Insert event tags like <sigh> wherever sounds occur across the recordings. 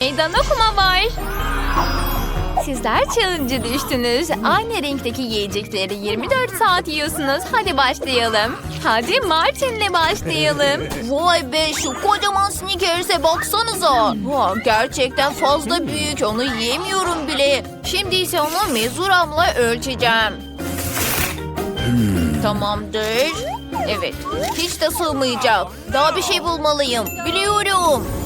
Meydan okuma var. Sizler challenge'a düştünüz. Aynı renkteki yiyecekleri 24 saat yiyorsunuz. Hadi başlayalım. Hadi Martin'le başlayalım. <laughs> Vay be şu kocaman Snickers'e baksanıza. Vay, gerçekten fazla büyük onu yiyemiyorum bile. Şimdi ise onu mezuramla ölçeceğim. Tamamdır. Evet hiç de sığmayacak. Daha bir şey bulmalıyım. Biliyorum.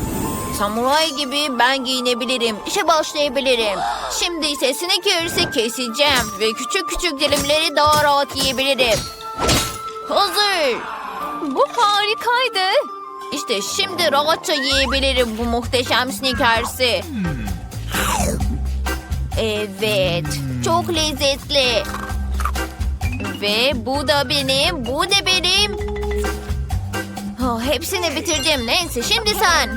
Samuray gibi ben giyinebilirim. İşe başlayabilirim. Şimdi ise Snickers'i keseceğim. Ve küçük küçük dilimleri daha rahat yiyebilirim. Hazır. Bu harikaydı. İşte şimdi rahatça yiyebilirim bu muhteşem Snickers'i. Evet, çok lezzetli. Ve bu da benim, bu da benim. Oh, hepsini bitirdim. Neyse şimdi sen.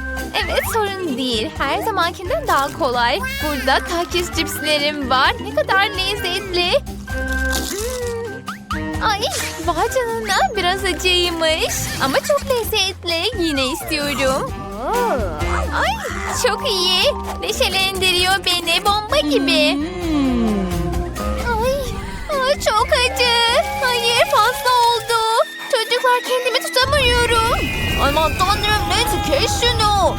Evet sorun değil. Her zamankinden daha kolay. Burada takis cipslerim var. Ne kadar lezzetli. Hmm. Ay vay canına biraz acıymış. Ama çok lezzetli. Yine istiyorum. Ay çok iyi. Neşelendiriyor beni bomba gibi. Ay, ay çok acı. Çocuklar kendimi tutamıyorum. Aman tanrım neyse kes şunu.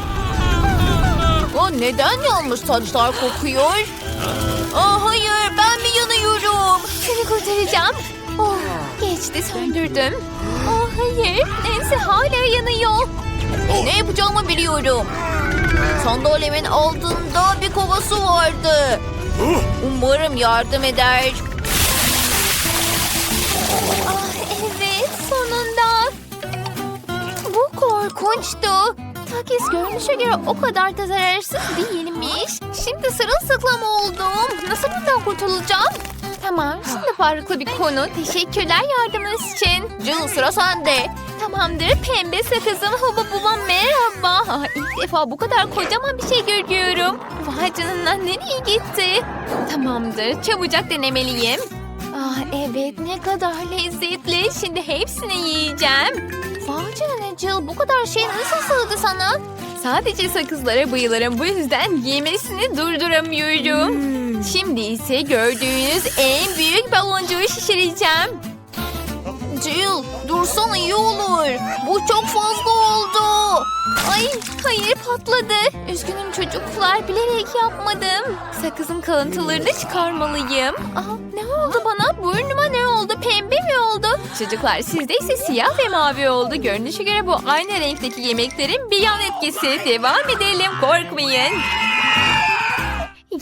O neden yanmış saçlar kokuyor? Aa, hayır ben mi yanıyorum? Seni kurtaracağım. Oh, geçti söndürdüm. Oh hayır, Nancy hala yanıyor. Ne yapacağımı biliyorum. Sandalyemin altında bir kova su vardı. Umarım yardım eder. Ah korkunçtu. Takis görünüşe göre o kadar da zararsız değilmiş. Şimdi sırılsıklam oldum. Nasıl bundan kurtulacağım? Tamam, şimdi farklı bir konu. Teşekkürler yardımınız için. Jill sıra sende. Tamamdır pembe sakızım huba buba merhaba. İlk defa bu kadar kocaman bir şey görüyorum. Vay canına nereye gitti? Tamamdır çabucak denemeliyim. Ah evet ne kadar lezzetli. Şimdi hepsini yiyeceğim. Vay canına Jill bu kadar şey nasıl sığdı sana? Sadece sakızlara bayılırım. Bu yüzden yemesini durduramıyorum. Şimdi ise gördüğünüz en büyük baloncuğu şişireceğim. Jill dursana iyi olur. Bu çok fazla oldu. Ay hayır patladı. Üzgünüm çocuklar bilerek yapmadım. Sakızın kalıntılarını çıkarmalıyım. Ne oldu bana? Burnuma ne oldu? Pembe mi oldu? Çocuklar sizde ise siyah ve mavi oldu. Görünüşe göre bu aynı renkteki yemeklerin bir yan etkisi. Devam edelim korkmayın.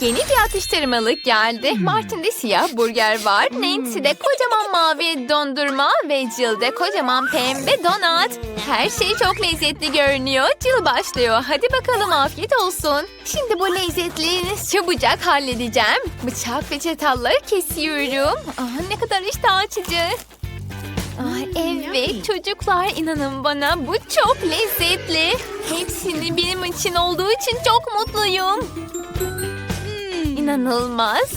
Yeni bir atıştırmalık geldi. Martin'de siyah burger var. Nancy'de kocaman mavi dondurma ve Jill'de kocaman pembe donat. Her şey çok lezzetli görünüyor. Jill başlıyor. Hadi bakalım afiyet olsun. Şimdi bu lezzetliğini çabucak halledeceğim. Bıçak ve çatalları kesiyorum. Aa, ne kadar iştah açıcı. Ah, evet çocuklar inanın bana bu çok lezzetli. Hepsini benim için olduğu için çok mutluyum. İnanılmaz.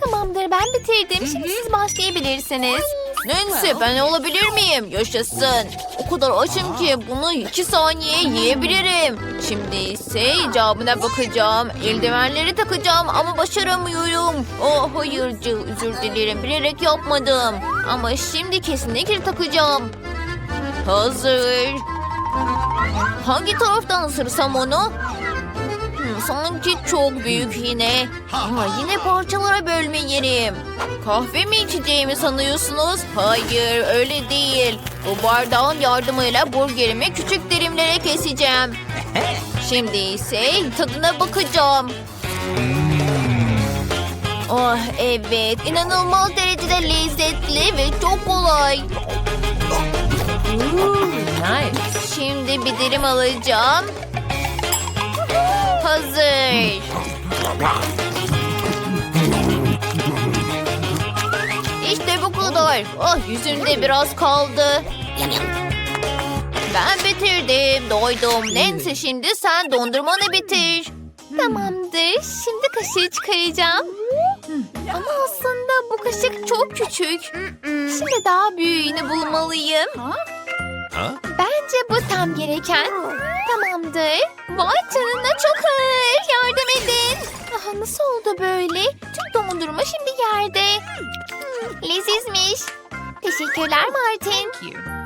Tamamdır ben bitirdim. Şimdi siz başlayabilirsiniz. Nancy ben olabilir miyim? Yaşasın. O kadar açım ki bunu iki saniye yiyebilirim. Şimdi ise icabına bakacağım. Eldivenleri takacağım ama başaramıyorum. Oh hayır Jill özür dilerim. Bilerek yapmadım. Ama şimdi kesinlikle takacağım. Hazır. Hangi taraftan ısırsam onu? Hmm, sanki çok büyük yine. Ama yine parçalara bölmeliyim. Kahve mi içeceğimi sanıyorsunuz? Hayır öyle değil. Bu bardağın yardımıyla burgerimi küçük dilimlere keseceğim. <laughs> Şimdi ise tadına bakacağım. Oh evet inanılmaz derecede lezzetli ve çok kolay. <laughs> Şimdi bir dilim alacağım. <laughs> Hazır. İşte bu kadar. Ah yüzümde biraz kaldı. Ben bitirdim, doydum. Nancy şimdi sen dondurmanı bitir. Tamamdır. Şimdi kaşığı çıkaracağım. Ama aslında bu kaşık çok küçük. Şimdi daha büyüğünü bulmalıyım. Bence bu tam gereken. Tamamdır. Vay canına çok ağır. Yardım edin. Aha, nasıl oldu böyle? Tüm dondurma şimdi yerde. Hmm, lezizmiş. Teşekkürler Martin.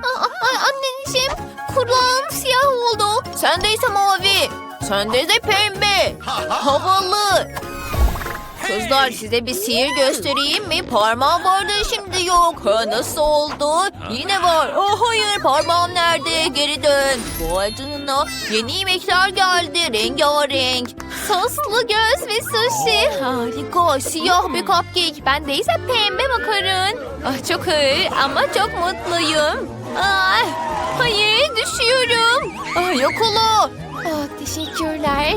Aa, ay, anneciğim kulağım siyah oldu. Sendeyse mavi. Sende de pembe. Havalı. Kızlar size bir sihir göstereyim mi? Parmağım vardı şimdi yok. Ha, nasıl oldu? Yine var. Oh hayır parmağım nerede? Geri dön. Vay canına. Yeni yemekler geldi. Rengarenk. Soslu göz ve sushi. Harika. Siyah bir cupcake. Ben de ise pembe makarın. Ah çok ağır ama çok mutluyum. Ah, hayır düşüyorum. Ah, yakala. Ah, teşekkürler.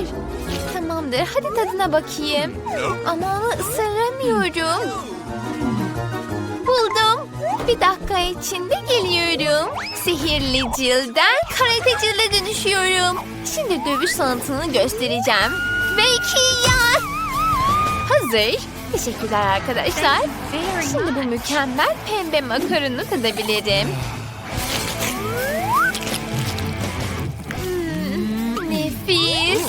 Tamamdır hadi tadına bakayım. Ama onu ısıramıyorum. Buldum. Bir dakika içinde geliyorum. Sihirli cilden karate cilde dönüşüyorum. Şimdi dövüş sanatını göstereceğim. Ve iki ya. Hazır. Teşekkürler arkadaşlar. Şimdi bu mükemmel pembe makaronu tadabilirim. Hmm, nefis.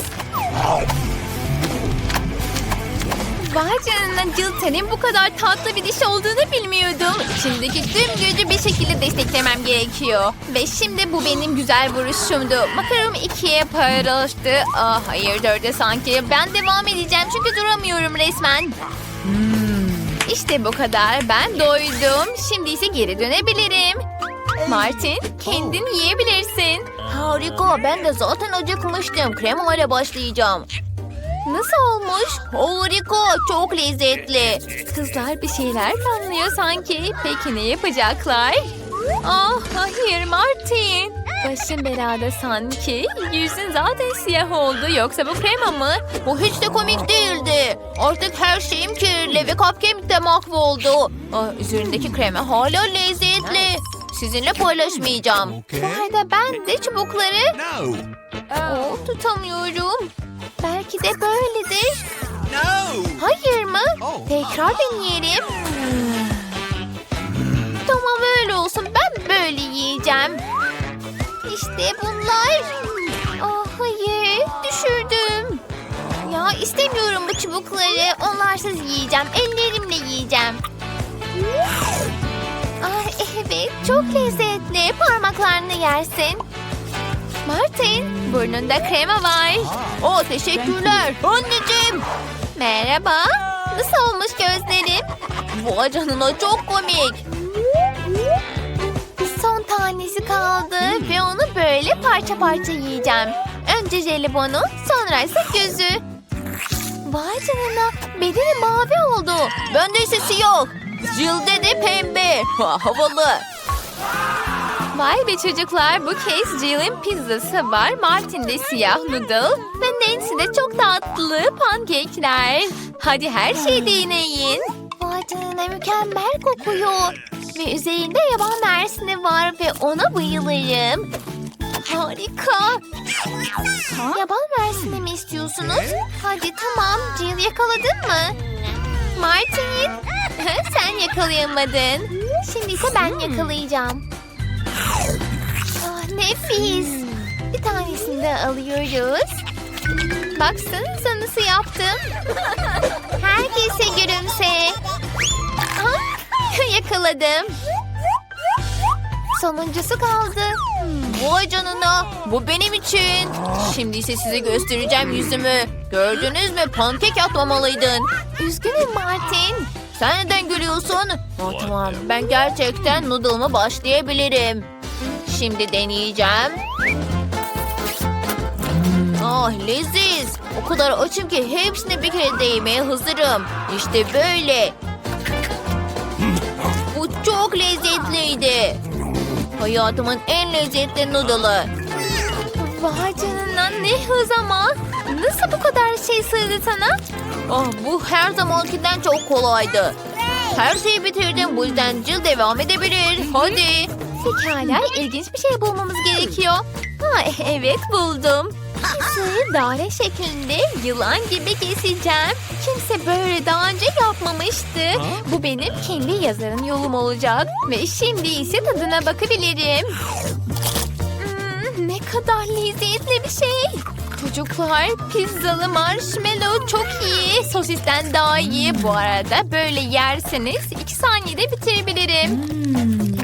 Vay canına Cilten'in bu kadar tatlı bir diş olduğunu bilmiyordum. İçimdeki tüm gücü bir şekilde desteklemem gerekiyor. Ve şimdi bu benim güzel vuruşumdu. Makaron ikiye paylaştı. Ah hayır dörde sanki. Ben devam edeceğim çünkü duramıyorum resmen. İşte bu kadar. Ben doydum. Şimdi ise geri dönebilirim. Martin kendin yiyebilirsin. Harika. Ben de zaten acıkmıştım. Krema başlayacağım. Nasıl olmuş? Harika. Çok lezzetli. Kızlar bir şeyler planlıyor sanki. Peki ne yapacaklar? Ah hayır Martin. Başın belada sanki. Yüzün zaten siyah oldu. Yoksa bu krema mı? Bu hiç de komik değildi. Artık her şeyim kirli ve cupcake de mahvoldu. Ah, üzerindeki krema hala lezzetli. Sizinle paylaşmayacağım. Bu arada ben de çubukları oh, tutamıyorum. Belki de böyledir. No! Hayır mı? Oh. Tekrar deneyelim. Tamam öyle olsun. Ben böyle yiyeceğim. İşte bunlar. Ah hayır. Düşürdüm. Ya istemiyorum bu çubukları. Onlarsız yiyeceğim. Ellerimle yiyeceğim. Ah evet. Çok lezzetli. Parmaklarını yersin. Martin, burnunda krema var. Oh teşekkürler. Anneciğim. Merhaba. Nasıl olmuş gözlerim? Vay canına çok komik. Son tanesi kaldı ve onu böyle parça parça yiyeceğim. Önce jelibonu, sonra ise gözü. Vay canına, bedeni mavi oldu. Bende ise siyah. Cilde de pembe. Ha, havalı. Vay be çocuklar, bu kez Jill'in pizzası var. Martin'de siyah noodle ve Nancy'de çok tatlı pankekler. Hadi her şeyi deneyin. Vay canına mükemmel kokuyor. Ve üzerinde yaban mersini var ve ona bayılırım. Harika. Yaban mersini mi istiyorsunuz? Hadi tamam. Jill yakaladın mı? Martin. <laughs> Sen yakalayamadın. Şimdi ise ben yakalayacağım. Nefis. Bir tanesini de alıyoruz. Baksanıza nasıl yaptım. <laughs> Herkese gülümse. Ah, yakaladım. Sonuncusu kaldı. Vay canına. Bu benim için. Şimdi ise size göstereceğim yüzümü. Gördünüz mü? Pankek atmamalıydın. Üzgünüm Martin. Sen neden gülüyorsun? Tamam ben gerçekten noodle'ıma başlayabilirim. Şimdi deneyeceğim. Ah leziz. O kadar açım ki hepsini bir kere de yemeye hazırım. İşte böyle. Bu çok lezzetliydi. Hayatımın en lezzetli noodle'ı. Vay canına ne hız ama. Nasıl bu kadar şey sığdı sana? Ah bu her zamankinden çok kolaydı. Her şeyi bitirdim bu yüzden Jill devam edebilir. Hadi. Pekala ilginç bir şey bulmamız gerekiyor. Ha evet buldum. Pizzayı daire şeklinde yılan gibi keseceğim. Kimse böyle daha önce yapmamıştı. Bu benim kendi yazarın yolum olacak. Ve şimdi ise tadına bakabilirim. Ne kadar lezzetli bir şey. Çocuklar pizzalı marshmallow çok iyi. Sosisten daha iyi. Bu arada böyle yerseniz iki saniyede bitirebilirim.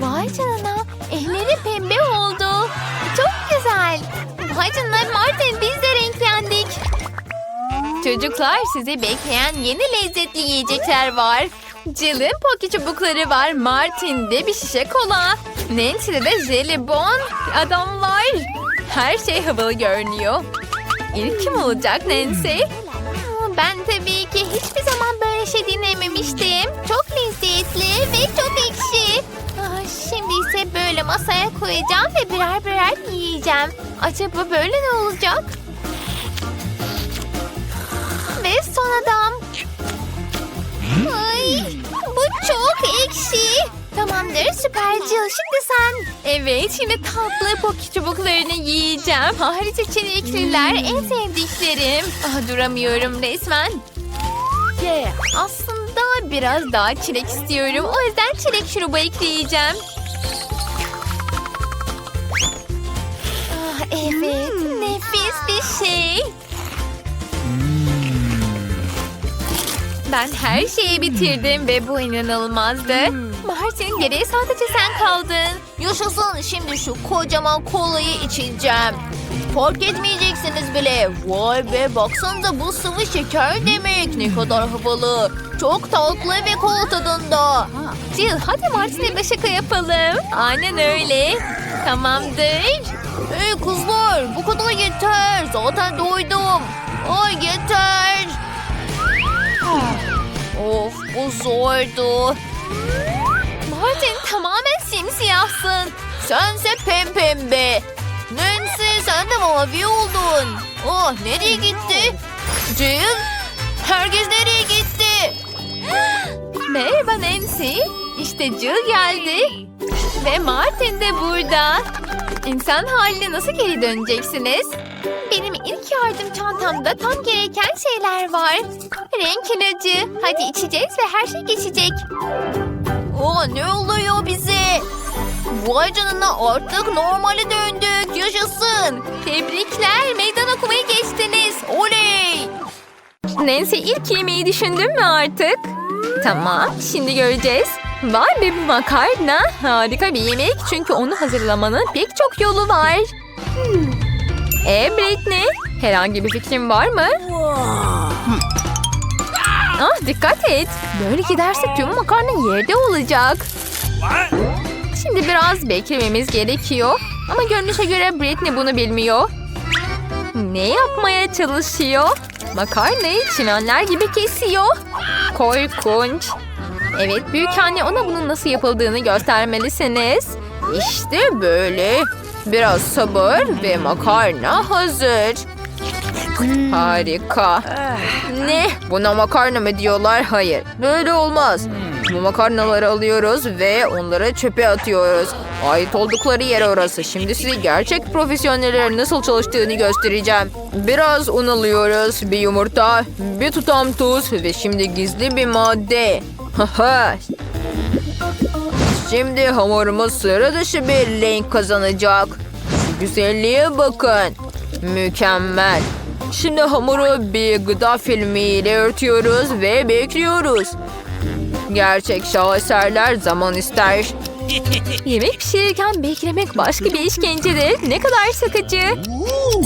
Vay canına. Elleri pembe oldu. Çok güzel. Vay canına Martin biz de renklendik. Çocuklar sizi bekleyen yeni lezzetli yiyecekler var. Jill'in poki çubukları var. Martin'de bir şişe kola. Nancy'de de jelibon adam var. Her şey havalı görünüyor. İlk kim olacak Nancy? Ben tabii ki hiçbir zaman böyle şey dinlememiştim. Çok lezzetli ve çok ekşi. Şimdi ise böyle masaya koyacağım ve birer birer yiyeceğim. Acaba böyle ne olacak? Ve son adam. Ay, bu çok ekşi. Tamamdır süper Jill. Şimdi sen. Evet şimdi tatlı poki çubuklarını yiyeceğim. Harici çilekliler en sevdiklerim. Ah, duramıyorum resmen. Yeah. Aslında biraz daha çilek istiyorum. O yüzden çilek şurubu ekleyeceğim. Ah, evet nefis bir şey. Ben her şeyi bitirdim ve bu inanılmazdı. Martin geriye sadece sen kaldın. Yaşasın şimdi şu kocaman kolayı içeceğim. Fark etmeyeceksiniz bile. Vay be baksanıza bu sıvı şeker demek. Ne kadar havalı. Çok tatlı ve kol tadında. Jill hadi Martin'e bir şaka yapalım. Aynen öyle. Tamamdır. Hey kızlar bu kadar yeter. Zaten doydum. Ay yeter. Of bu zordu. Martin tamamen simsiyahsın. Sense pempembe. Nancy sen de mavi oldun. Oh nereye gitti? Jill? Herkes nereye gitti? Merhaba Nancy. İşte Jill geldi. Ve Martin de burada. İnsan haline nasıl geri döneceksiniz? Benim ilk yardım çantamda tam gereken şeyler var. Renk ilacı. Hadi içeceğiz ve her şey geçecek. Oh ne oluyor bize? Vay canına artık normale döndük. Yaşasın. Tebrikler. Meydan okumayı geçtiniz. Oley. Nancy ilk yemeği düşündün mü artık? Tamam, şimdi göreceğiz. Vay be bu makarna. Harika bir yemek çünkü onu hazırlamanın pek çok yolu var. Hmm. E Britney, herhangi bir fikrin var mı? Ah dikkat et. Böyle giderse tüm makarna yerde olacak. Şimdi biraz beklememiz gerekiyor. Ama görünüşe göre Britney bunu bilmiyor. Ne yapmaya çalışıyor? Makarnayı çimenler gibi kesiyor. Korkunç. Evet büyük anne ona bunun nasıl yapıldığını göstermelisiniz. İşte böyle. Biraz sabır ve makarna hazır. Harika. Ne? Buna makarna mı diyorlar? Hayır. Böyle olmaz. Bu makarnaları alıyoruz ve onları çöpe atıyoruz. Ait oldukları yer orası. Şimdi size gerçek profesyonellerin nasıl çalıştığını göstereceğim. Biraz un alıyoruz, bir yumurta, bir tutam tuz ve şimdi gizli bir madde. Haha. Şimdi hamurumuz sıra dışı bir renk kazanacak. Şu güzelliğe bakın. Mükemmel. Şimdi hamuru bir gıda filmiyle örtüyoruz ve bekliyoruz. Gerçek şaheserler zaman ister. <laughs> Yemek pişirirken beklemek başka bir işkencedir. Ne kadar sıkıcı.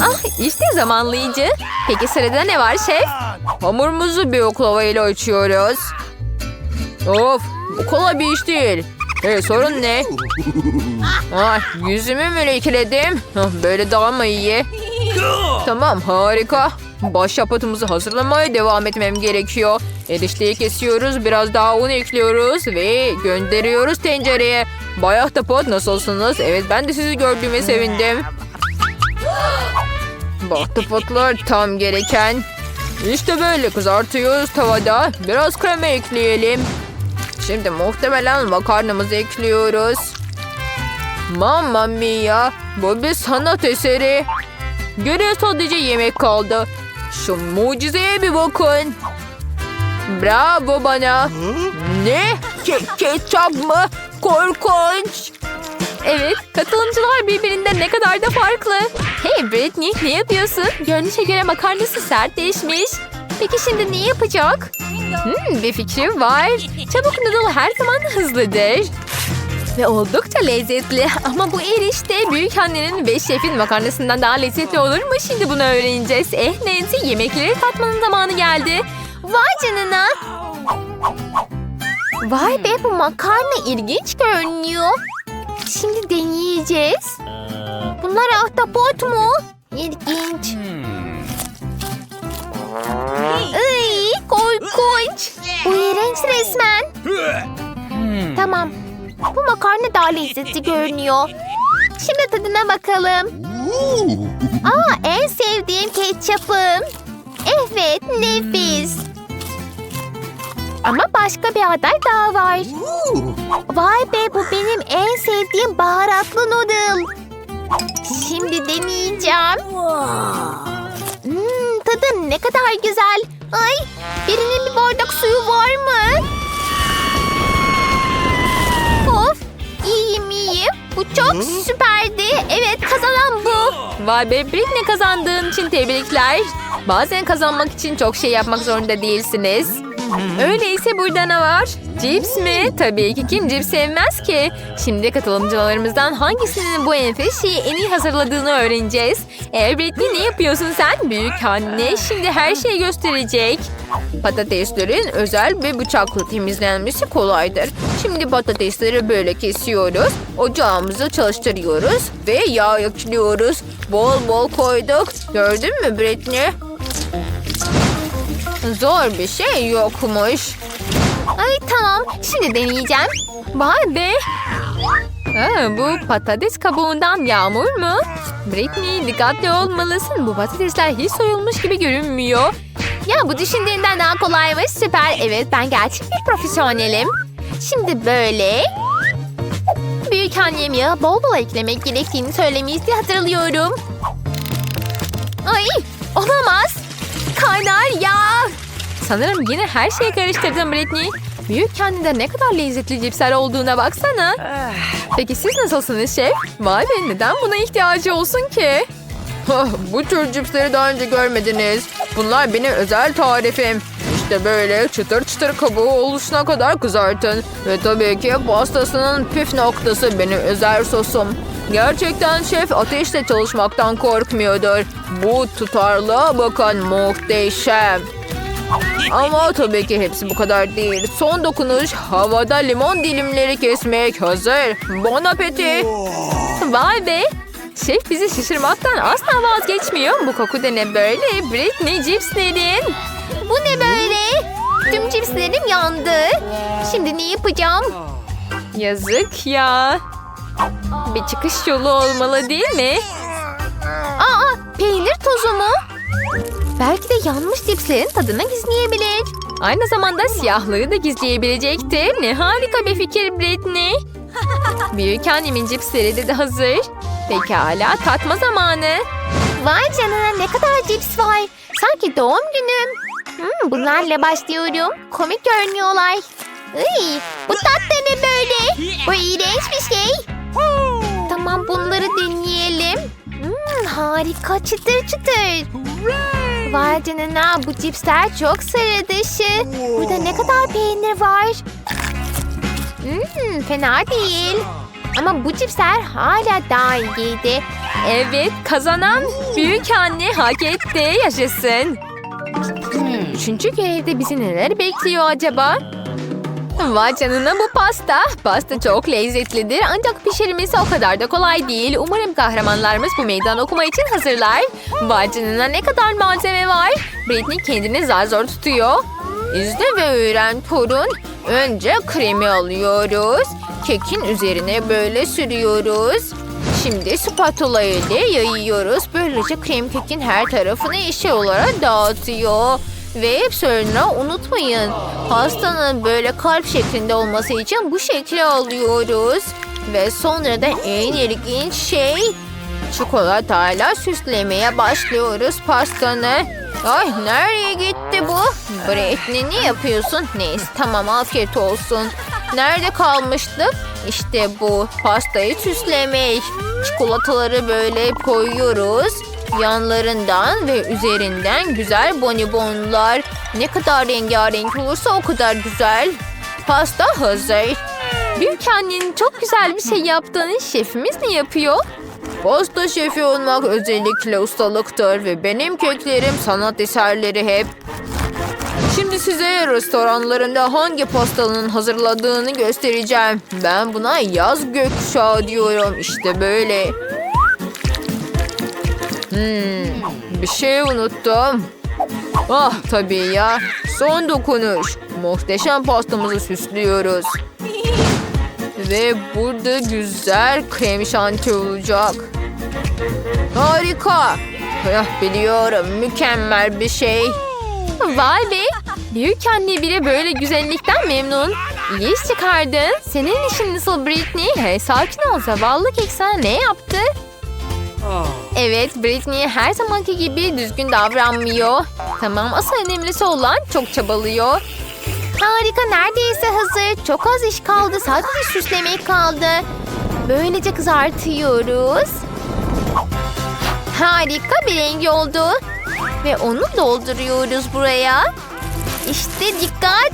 Ah işte zamanlayıcı. Peki sırada ne var şef? Hamurumuzu bir oklava ile açıyoruz. Of bu kolay bir iş değil. Hey sorun ne? <laughs> Ah yüzümü mü lekeledim? Böyle daha mı iyi? Tamam harika. Başyapıtımızı hazırlamaya devam etmem gerekiyor. Erişteyi kesiyoruz, biraz daha un ekliyoruz ve gönderiyoruz tencereye. Bay Ahtapot nasılsınız? Evet ben de sizi gördüğüme sevindim. Bahtapotlar tam gereken. İşte böyle kızartıyoruz tavada. Biraz krema ekleyelim. Şimdi muhtemelen makarnamızı ekliyoruz. Mamma mia. Bu bir sanat eseri. Geriye sadece yemek kaldı. Şu mucizeye bir bakın. Bravo bana. Ne? Ke ketçap mı? Korkunç. Evet, katılımcılar birbirinden ne kadar da farklı. Hey Britney, ne yapıyorsun? Görünüşe göre makarnası sertleşmiş. Peki şimdi ne yapacak? Hmm, bir fikrim var. Çabuk noodle her zaman hızlıdır. Ve oldukça lezzetli. Ama bu erişte büyük annenin ve şefin makarnasından daha lezzetli olur mu? Şimdi bunu öğreneceğiz. Eh Nancy yemekleri tatmanın zamanı geldi. Vay canına. Vay be bu makarna ilginç görünüyor. Şimdi deneyeceğiz. Bunlar ahtapot mu? İlginç. Iy, korkunç. Bu iğrenç resmen. Tamam. Bu makarna daha lezzetli görünüyor. Şimdi tadına bakalım. Aa, en sevdiğim ketçapım. Evet, nefis. Ama başka bir aday daha var. Vay be bu benim en sevdiğim baharatlı noodle. Şimdi deneyeceğim. Hmm, tadı ne kadar güzel. Ay birinin bir bardak suyu var mı? Bu çok süperdi. Evet kazanan bu. Vay be Britney kazandığın için tebrikler. Bazen kazanmak için çok şey yapmak zorunda değilsiniz. Öyleyse burada ne var? Cips mi? Tabii ki kim cips sevmez ki? Şimdi katılımcılarımızdan hangisinin bu enfes şeyi en iyi hazırladığını öğreneceğiz. Britney ne yapıyorsun sen? Büyük anne şimdi her şeyi gösterecek. Patateslerin özel bir bıçakla temizlenmesi kolaydır. Şimdi patatesleri böyle kesiyoruz. Ocağımızı çalıştırıyoruz ve yağ ekliyoruz. Bol bol koyduk. Gördün mü Britney? Zor bir şey yokmuş. Ay tamam şimdi deneyeceğim. Be. Aa, bu patates kabuğundan yağmur mu? Britney dikkatli olmalısın. Bu patatesler hiç soyulmuş gibi görünmüyor. Ya bu düşündüğünden daha kolaymış süper. Evet ben gerçek bir profesyonelim. Şimdi böyle. Büyük annem yağı bol bol eklemek gerektiğini söylemişti hatırlıyorum. Ay olamaz. Kaynar yağ. Sanırım yine her şeyi karıştırdım Britney. Büyük kendinde ne kadar lezzetli cipsler olduğuna baksana. Peki siz nasılsınız şef? Vay be neden buna ihtiyacı olsun ki? Bu tür cipsleri daha önce görmediniz. Bunlar benim özel tarifim. İşte böyle çıtır çıtır kabuğu oluşuna kadar kızartın. Ve tabii ki pastasının püf noktası benim özel sosum. Gerçekten şef ateşte çalışmaktan korkmuyordur. Bu tutarlığa bakın muhteşem. Ama tabii ki hepsi bu kadar değil. Son dokunuş havada limon dilimleri kesmek hazır. Bon appetit. Vay be. Şef bizi şişirmaktan asla vazgeçmiyor. Bu koku da ne böyle? Britney cipslerin. Bu ne böyle? Tüm cipslerim yandı. Şimdi ne yapacağım? Yazık ya. Bir çıkış yolu olmalı değil mi? Aa peynir tozu mu? Belki de yanmış cipslerin tadını gizleyebilir. Aynı zamanda siyahlığı da gizleyebilecektir. Ne harika bir fikir Britney. <laughs> Büyük annemin cipsleri de, de hazır. Pekala tatma zamanı. Vay canına ne kadar cips var. Sanki doğum günüm. Hmm, bunlarla başlıyorum. Komik görünüyorlar. Iy, bu tat da ne böyle? Bu iğrenç bir şey. Tamam bunları deneyelim. Hmm, harika çıtır çıtır. Vay canına bu cipsler çok sarı dışı. Burada ne kadar peynir var. Hmm, fena değil. Ama bu cipsler hala daha iyiydi. Evet kazanan büyük anne hak etti yaşasın. Üçüncü görevde bizi neler bekliyor acaba? Vay canına bu pasta. Pasta çok lezzetlidir ancak pişirmesi o kadar da kolay değil. Umarım kahramanlarımız bu meydan okuma için hazırlar. Vay canına ne kadar malzeme var. Britney kendini zar zor tutuyor. İzle ve öğren torun. Önce kremi alıyoruz. Kekin üzerine böyle sürüyoruz. Şimdi spatula ile yayıyoruz. Böylece krem kekin her tarafını eşit olarak dağıtıyor. Ve sonra unutmayın pastanın böyle kalp şeklinde olması için bu şekli alıyoruz. Ve sonra da en ilginç şey çikolatayla süslemeye başlıyoruz pastanı. Ay nereye gitti bu? Britney ne yapıyorsun? Neyse tamam afiyet olsun. Nerede kalmıştık? İşte bu pastayı süslemek. Çikolataları böyle koyuyoruz. Yanlarından ve üzerinden güzel bonibonlar. Ne kadar rengarenk olursa o kadar güzel. Pasta hazır. Büyük annenin çok güzel bir şey yaptığını şefimiz ne yapıyor? Pasta şefi olmak özellikle ustalıktır ve benim köklerim sanat eserleri hep. Şimdi size restoranlarında hangi pastanın hazırladığını göstereceğim. Ben buna yaz gökkuşağı diyorum. İşte böyle. Hmm, bir şey unuttum. Ah tabii ya. Son dokunuş. Muhteşem pastamızı süslüyoruz. Ve burada güzel krem şanti olacak. Harika. Ah, biliyorum mükemmel bir şey. Vay be! Büyük anne bile böyle güzellikten memnun. İyi iş çıkardın. Senin işin nasıl Britney? Hey sakin ol zavallı kek sana ne yaptı? Evet Britney her zamanki gibi düzgün davranmıyor. Tamam asıl önemlisi olan çok çabalıyor. Harika neredeyse hazır. Çok az iş kaldı. Sadece süslemek kaldı. Böylece kızartıyoruz. Harika bir rengi oldu. Ve onu dolduruyoruz buraya. İşte dikkat.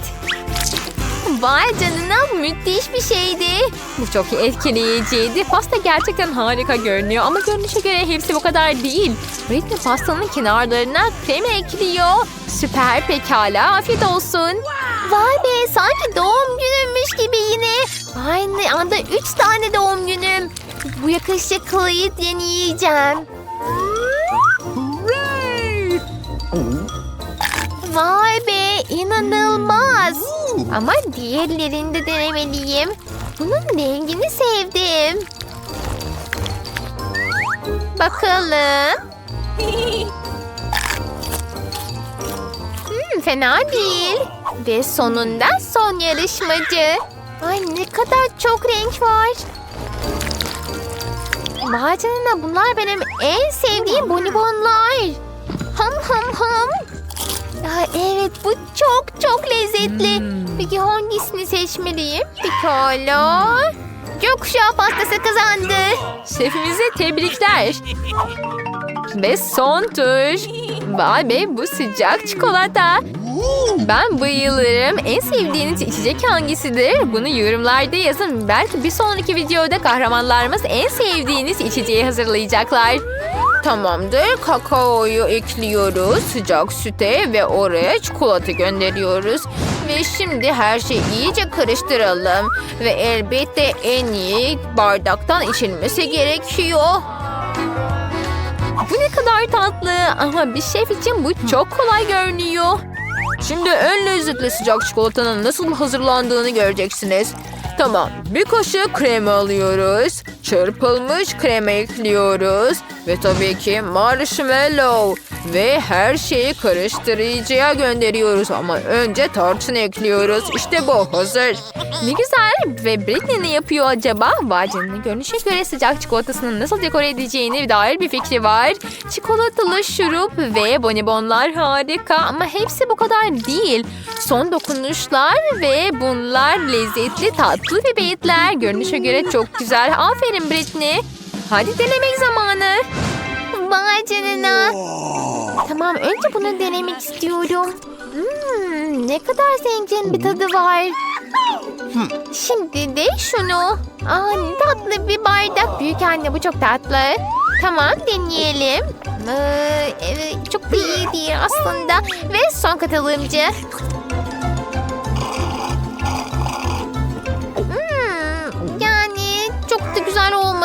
Vay canına müthiş bir şeydi. Bu çok etkileyiciydi. Pasta gerçekten harika görünüyor ama görünüşe göre hepsi bu kadar değil. Britney pastanın kenarlarına krem ekliyor. Süper pekala afiyet olsun. Vay be sanki doğum günümmüş gibi yine. Aynı anda üç tane doğum günüm. Bu yakışıklıyı deneyeceğim. Vay be inanılmaz. Ama diğerlerini de denemeliyim. Bunun rengini sevdim. Bakalım. Hmm, fena değil. Ve sonunda son yarışmacı. Ay ne kadar çok renk var. Vay bunlar benim en sevdiğim bonibonlar. Ham ham ham. Aa, evet bu çok çok lezzetli. Peki hangisini seçmeliyim? Pekala. Gökkuşağı pastası kazandı. Şefimize tebrikler. Ve son tur. Vay be bu sıcak çikolata. Ben bayılırım. En sevdiğiniz içecek hangisidir? Bunu yorumlarda yazın. Belki bir sonraki videoda kahramanlarımız en sevdiğiniz içeceği hazırlayacaklar. Tamamdır. Kakaoyu ekliyoruz sıcak süte ve oraya çikolata gönderiyoruz. Ve şimdi her şeyi iyice karıştıralım. Ve elbette en iyi bardaktan içilmesi gerekiyor. Bu ne kadar tatlı ama bir şef için bu çok kolay görünüyor. Şimdi en lezzetli sıcak çikolatanın nasıl hazırlandığını göreceksiniz. Tamam, bir kaşık krema alıyoruz. Çırpılmış krema ekliyoruz. Ve tabii ki marshmallow. Ve her şeyi karıştırıcıya gönderiyoruz. Ama önce tarçın ekliyoruz. İşte bu hazır. Ne güzel ve Britney ne yapıyor acaba? Vay canına görünüşe göre sıcak çikolatasını nasıl dekore edeceğine dair bir fikri var. Çikolatalı şurup ve bonibonlar harika ama hepsi bu kadar değil. Son dokunuşlar ve bunlar lezzetli tatlı pipetler. Görünüşe göre çok güzel. Aferin Britney. Hadi denemek zamanı. Vay canına. Tamam önce bunu denemek istiyorum. Hmm, ne kadar zengin bir tadı var. Şimdi de şunu. Aa tatlı bir bardak. Büyük anne bu çok tatlı. Tamam deneyelim. Ee, evet, çok iyi değil aslında. Ve son katılımcı.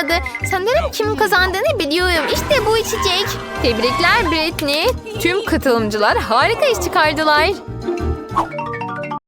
Olmadı. Sanırım kimin kazandığını biliyorum. İşte bu içecek. Tebrikler Britney. Tüm katılımcılar harika iş çıkardılar.